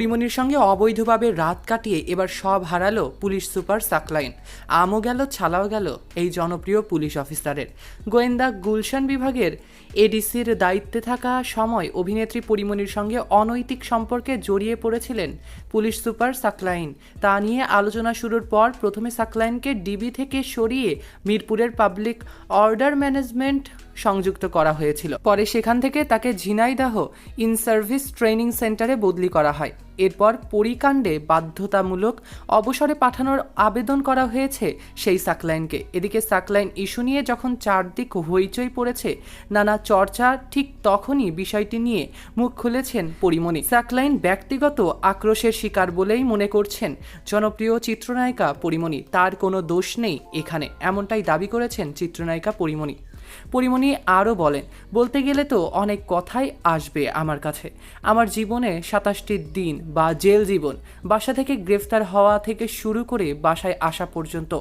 পরিমণির সঙ্গে অবৈধভাবে রাত কাটিয়ে এবার সব হারালো পুলিশ সুপার সাকলাইন। আমও গেল, ছালাও গেল এই জনপ্রিয় পুলিশ অফিসারের। গোয়েন্দা গুলশান বিভাগের এডিসির দায়িত্বে থাকা সময় অভিনেত্রী পরিমনির সঙ্গে অনৈতিক সম্পর্কে জড়িয়ে পড়েছিলেন পুলিশ সুপার সাকলাইন। তা নিয়ে আলোচনা শুরুর পর প্রথমে সাকলাইনকে ডিবি থেকে সরিয়ে মিরপুরের পাবলিক অর্ডার ম্যানেজমেন্ট সংযুক্ত করা হয়েছিল। পরে সেখান থেকে তাকে ঝিনাইদাহ ইন সার্ভিস ট্রেনিং সেন্টারে বদলি করা হয়। এরপর পরিকাণ্ডে বাধ্যতামূলক অবসরে পাঠানোর আবেদন করা হয়েছে সেই সাকলাইনকে। এদিকে সাকলাইন ইস্যু নিয়ে যখন চারদিক হইচই পড়েছে, নানা চর্চা ঠিক তখনই বিষয়টি নিয়ে মুখ খুলেছেন পরিমণি। সাকলাইন ব্যক্তিগত আক্রোশের শিকার বলেই মনে করছেন জনপ্রিয় চিত্রনায়িকা পরিমণি। তার কোনো দোষ নেই এখানে, এমনটাই দাবি করেছেন চিত্রনায়িকা পরিমণি। পরিমণি আরও বলেন, বলতে গেলে তো অনেক কথাই আসবে আমার কাছে। আমার জীবনে সাতাশটি দিন বা জেল জীবন, বাসা থেকে গ্রেফতার হওয়া থেকে শুরু করে বাসায় আসা পর্যন্ত।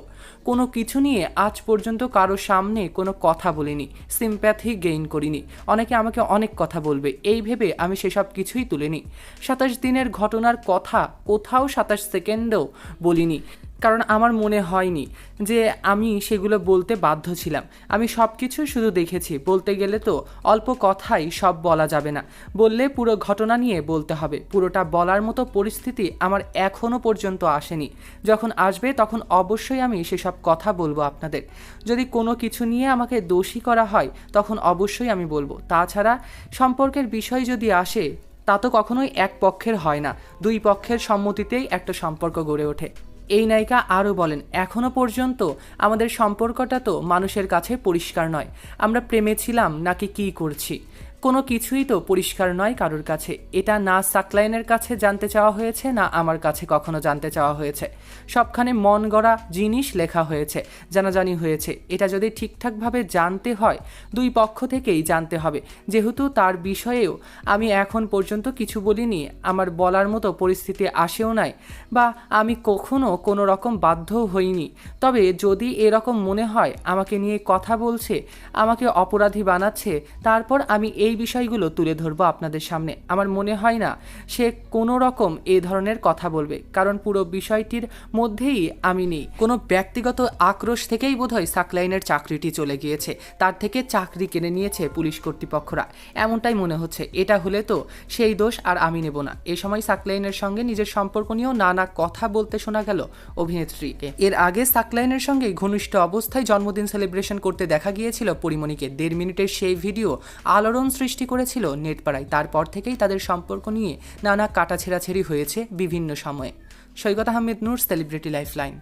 কোনো কিছু নিয়ে আজ পর্যন্ত কারও সামনে কোনো কথা বলিনি সিম্প্যাথি গেইন করিনি। অনেকে আমাকে অনেক কথা বলবে, এই ভেবে আমি সেসব কিছুই তুলিনি। সাতাশ দিনের ঘটনার কথা কোথাও সাতাশ সেকেন্ডেও বলিনি। কারণ আমার মনে হয়নি যে আমি সেগুলো বলতে বাধ্য ছিলাম। আমি সব কিছু শুধু দেখেছি। বলতে গেলে তো অল্প কথাই সব বলা যাবে না। বললে পুরো ঘটনা নিয়ে বলতে হবে। পুরোটা বলার মতো পরিস্থিতি আমার এখনও পর্যন্ত আসেনি। যখন আসবে তখন অবশ্যই আমি সেসব কথা বলব আপনাদের। যদি কোনো কিছু নিয়ে আমাকে দোষী করা হয় তখন অবশ্যই আমি বলব। তাছাড়া সম্পর্কের বিষয় যদি আসে, তা তো কখনোই এক পক্ষের হয় না। দুই পক্ষের সম্মতিতেই একটা সম্পর্ক গড়ে ওঠে। এই নায়িকা আরও বলেন এখনও পর্যন্ত আমাদের সম্পর্কটা তো মানুষের কাছে পরিষ্কার নয়। আমরা প্রেমে ছিলাম, নাকি কি করছি? কোনো কিছুই তো পরিষ্কার নয় কারোর কাছে। এটা না সাকলাইনের কাছে জানতে চাওয়া হয়েছে, না আমার কাছে কখনো জানতে চাওয়া হয়েছে। সবখানে মন গড়া জিনিস লেখা হয়েছে, জানাজানি হয়েছে। এটা যদি ঠিকঠাকভাবে জানতে হয়, দুই পক্ষ থেকেই জানতে হবে। যেহেতু তার বিষয়েও আমি এখন পর্যন্ত কিছু বলিনি, আমার বলার মতো পরিস্থিতি আসেও নাই, বা আমি কখনো কোনো রকম বাধ্যও হইনি। তবে যদি এরকম মনে হয়, আমাকে নিয়ে কথা বলছে, আমাকে অপরাধী বানাচ্ছে, তারপর আমি এই বিষয়গুলো তুলে ধরবো আপনাদের সামনে। আমার মনে হয় না সে কোনো রকম এ ধরনের কথা বলবে, কারণ পুরো বিষয়টির মধ্যেই আমি নেই। কোনো ব্যক্তিগত আক্রোশ থেকেই বোধহয় সাকলাইনের চাকরিটি চলে গিয়েছে, তার থেকে চাকরি কিনে নিয়েছে পুলিশ কর্তৃপক্ষরা। এমনটাই মনে হচ্ছে, এটা হলে তো সেই দোষ আর আমি নেব না। এ সময় সাকলাইনের সঙ্গে নিজের সম্পর্ক নিয়েও নানা কথা বলতে শোনা গেল অভিনেত্রীকে। এর আগে সাকলাইনের সঙ্গে ঘনিষ্ঠ অবস্থায় জন্মদিন সেলিব্রেশন করতে দেখা গিয়েছিল পরিমণিকে। দেড় মিনিটের সেই ভিডিও আলোড়ন সৃষ্টি করেছিল নেটপাড়ায়। তারপর থেকেই তাদের সম্পর্ক নিয়ে নানা কাটাছেড়াছেড়ি হয়েছে বিভিন্ন সময়ে। Saikat Ahmed Noor celebrity lifeline